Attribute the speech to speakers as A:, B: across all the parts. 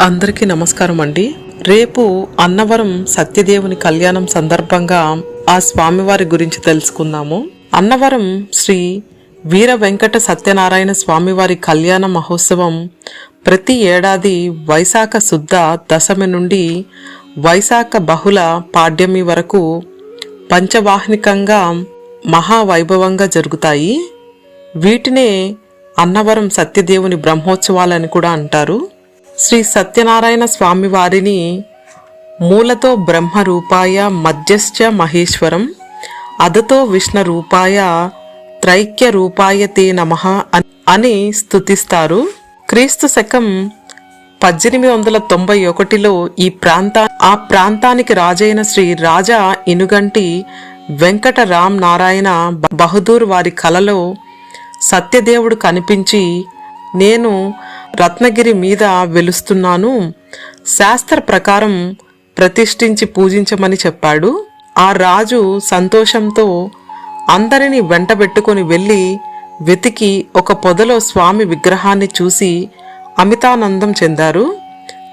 A: అందరికీ నమస్కారం అండి. రేపు అన్నవరం సత్యదేవుని కళ్యాణం సందర్భంగా ఆ స్వామివారి గురించి తెలుసుకుందాము. అన్నవరం శ్రీ వీర వెంకట సత్యనారాయణ స్వామివారి కళ్యాణ మహోత్సవం ప్రతి ఏడాది వైశాఖ శుద్ధ దశమి నుండి వైశాఖ బహుళ పాడ్యమి వరకు పంచవాహనికంగా మహావైభవంగా జరుగుతాయి. వీటినే అన్నవరం సత్యదేవుని బ్రహ్మోత్సవాలని కూడా అంటారు. శ్రీ సత్యనారాయణ స్వామి వారిని మూలతో బ్రహ్మ రూపాయ మధ్యశ్చ మహేశ్వరం అదతో విష్ణు రూపాయ త్రైక్య రూపాయ తే నమ అని స్తుతిస్తారు. క్రీస్తు శకం పద్దెనిమిది వందల తొంభై ఒకటిలో ఈ ప్రాంతా ఆ ప్రాంతానికి రాజైన శ్రీ రాజా ఇనుగంటి వెంకట రామ్ నారాయణ బహదూర్ వారి కలలో సత్యదేవుడు కనిపించి నేను రత్నగిరి మీద వెలుస్తున్నాను. శాస్త్ర ప్రకారం ప్రతిష్ఠించి పూజించమని చెప్పాడు. ఆ రాజు సంతోషంతో అందరినీ వెంటబెట్టుకొని వెళ్ళి వెతికి ఒక పొదలో స్వామి విగ్రహాన్ని చూసి అమితానందం చెందారు.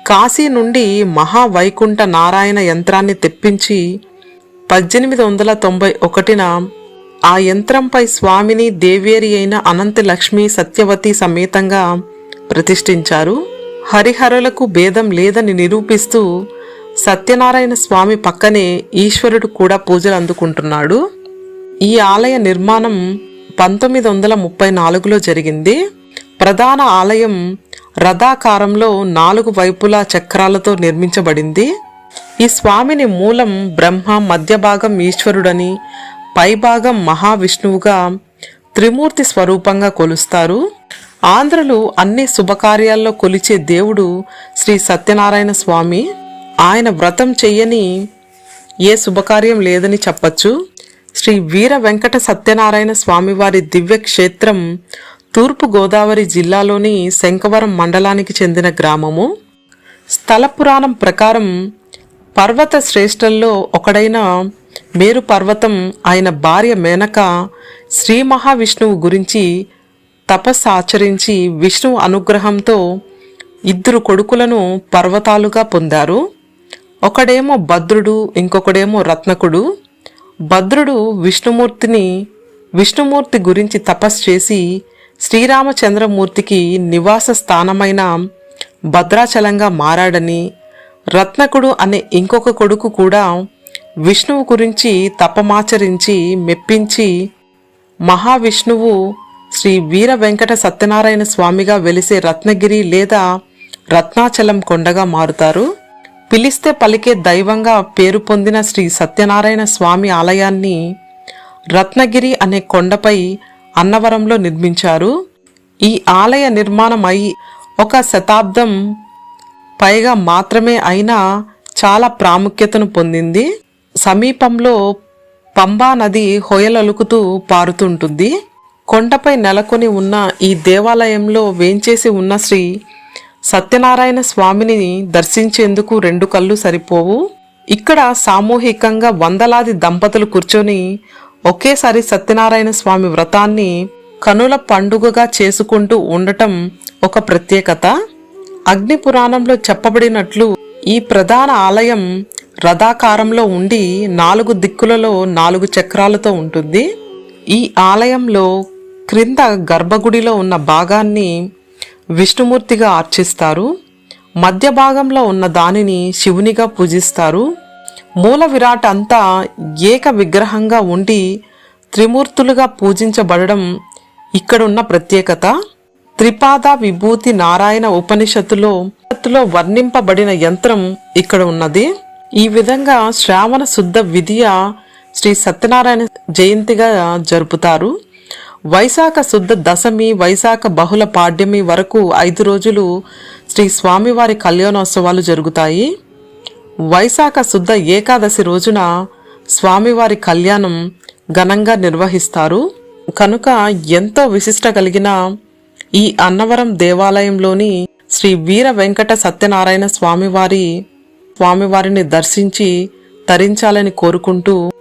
A: కాశీ నుండి మహావైకుంఠ నారాయణ యంత్రాన్ని తెప్పించి పద్దెనిమిది వందల తొంభై ఒకటిన ఆ యంత్రంపై స్వామిని దేవేరి అయిన అనంత లక్ష్మి సత్యవతి సమేతంగా ప్రతిష్ఠించారు. హరిహరులకు భేదం లేదని నిరూపిస్తూ సత్యనారాయణ స్వామి పక్కనే ఈశ్వరుడు కూడా పూజలు అందుకుంటున్నాడు. ఈ ఆలయ నిర్మాణం పంతొమ్మిది వందల ముప్పై నాలుగులో జరిగింది. ప్రధాన ఆలయం రథాకారంలో నాలుగు వైపులా చక్రాలతో నిర్మించబడింది. ఈ స్వామిని మూలం బ్రహ్మ మధ్య భాగం ఈశ్వరుడని పైభాగం మహావిష్ణువుగా త్రిమూర్తి స్వరూపంగా కొలుస్తారు. ఆంధ్రులు అన్ని శుభకార్యాల్లో కొలిచే దేవుడు శ్రీ సత్యనారాయణ స్వామి. ఆయన వ్రతం చెయ్యని ఏ శుభకార్యం లేదని చెప్పచ్చు. శ్రీ వీర వెంకట సత్యనారాయణ స్వామివారి దివ్య క్షేత్రం తూర్పు గోదావరి జిల్లాలోని శంకవరం మండలానికి చెందిన గ్రామము. స్థల పురాణం ప్రకారం పర్వత శ్రేష్టల్లో ఒకడైన మేరు పర్వతం ఆయన భార్య మేనక శ్రీ మహావిష్ణువు గురించి తపస్సు ఆచరించి విష్ణువు అనుగ్రహంతో ఇద్దరు కొడుకులను పర్వతాలుగా పొందారు. ఒకడేమో భద్రుడు ఇంకొకడేమో రత్నకుడు. భద్రుడు విష్ణుమూర్తిని విష్ణుమూర్తి గురించి తపస్సు చేసి శ్రీరామచంద్రమూర్తికి నివాస స్థానమైన భద్రాచలంగా మారాడని రత్నకుడు అనే ఇంకొక కొడుకు కూడా విష్ణువు గురించి తపమాచరించి మెప్పించి మహావిష్ణువు శ్రీ వీర వెంకట సత్యనారాయణ స్వామిగా వెలిసే రత్నగిరి లేదా రత్నాచలం కొండగా మారుతారు. పిలిస్తే పలికే దైవంగా పేరు పొందిన శ్రీ సత్యనారాయణ స్వామి ఆలయాన్ని రత్నగిరి అనే కొండపై అన్నవరంలో నిర్మించారు. ఈ ఆలయ నిర్మాణం అయి ఒక శతాబ్దం పైగా మాత్రమే అయినా చాలా ప్రాముఖ్యతను పొందింది. సమీపంలో పంబా నది హొయలలుకుతూ పారుతుంటుంది. కొండపై నెలకొని ఉన్న ఈ దేవాలయంలో వేంచేసి ఉన్న శ్రీ సత్యనారాయణ స్వామిని దర్శించేందుకు రెండు కళ్ళు సరిపోవు. ఇక్కడ సామూహికంగా వందలాది దంపతులు కూర్చొని ఒకేసారి సత్యనారాయణ స్వామి వ్రతాన్ని కనుల పండుగగా చేసుకుంటూ ఉండటం ఒక ప్రత్యేకత. అగ్ని పురాణంలో చెప్పబడినట్లు ఈ ప్రధాన ఆలయం రథాకారంలో ఉండి నాలుగు దిక్కులలో నాలుగు చక్రాలతో ఉంటుంది. ఈ ఆలయంలో క్రింద గర్భగుడిలో ఉన్న భాగాన్ని విష్ణుమూర్తిగా అర్చిస్తారు మధ్య భాగంలో ఉన్న దానిని శివునిగా పూజిస్తారు. మూల విరాట్ అంతా ఏక విగ్రహంగా ఉండి త్రిమూర్తులుగా పూజించబడడం ఇక్కడున్న ప్రత్యేకత. త్రిపాద విభూతి నారాయణ ఉపనిషత్తులో ఉపనిషత్తులో వర్ణింపబడిన యంత్రం ఇక్కడ ఉన్నది. ఈ విధంగా శ్రావణ శుద్ధ విధియ శ్రీ సత్యనారాయణ జయంతిగా జరుపుతారు. వైశాఖ శుద్ధ దశమి వైశాఖ బహుళ పాడ్యమి వరకు ఐదు రోజులు శ్రీ స్వామివారి కళ్యాణోత్సవాలు జరుగుతాయి. వైశాఖ శుద్ధ ఏకాదశి రోజున స్వామివారి కళ్యాణం ఘనంగా నిర్వహిస్తారు. కనుక ఎంతో విశిష్ట కలిగిన ఈ అన్నవరం దేవాలయంలోని శ్రీ వీర వెంకట సత్యనారాయణ స్వామివారి స్వామివారిని దర్శించి తరించాలని కోరుకుంటూ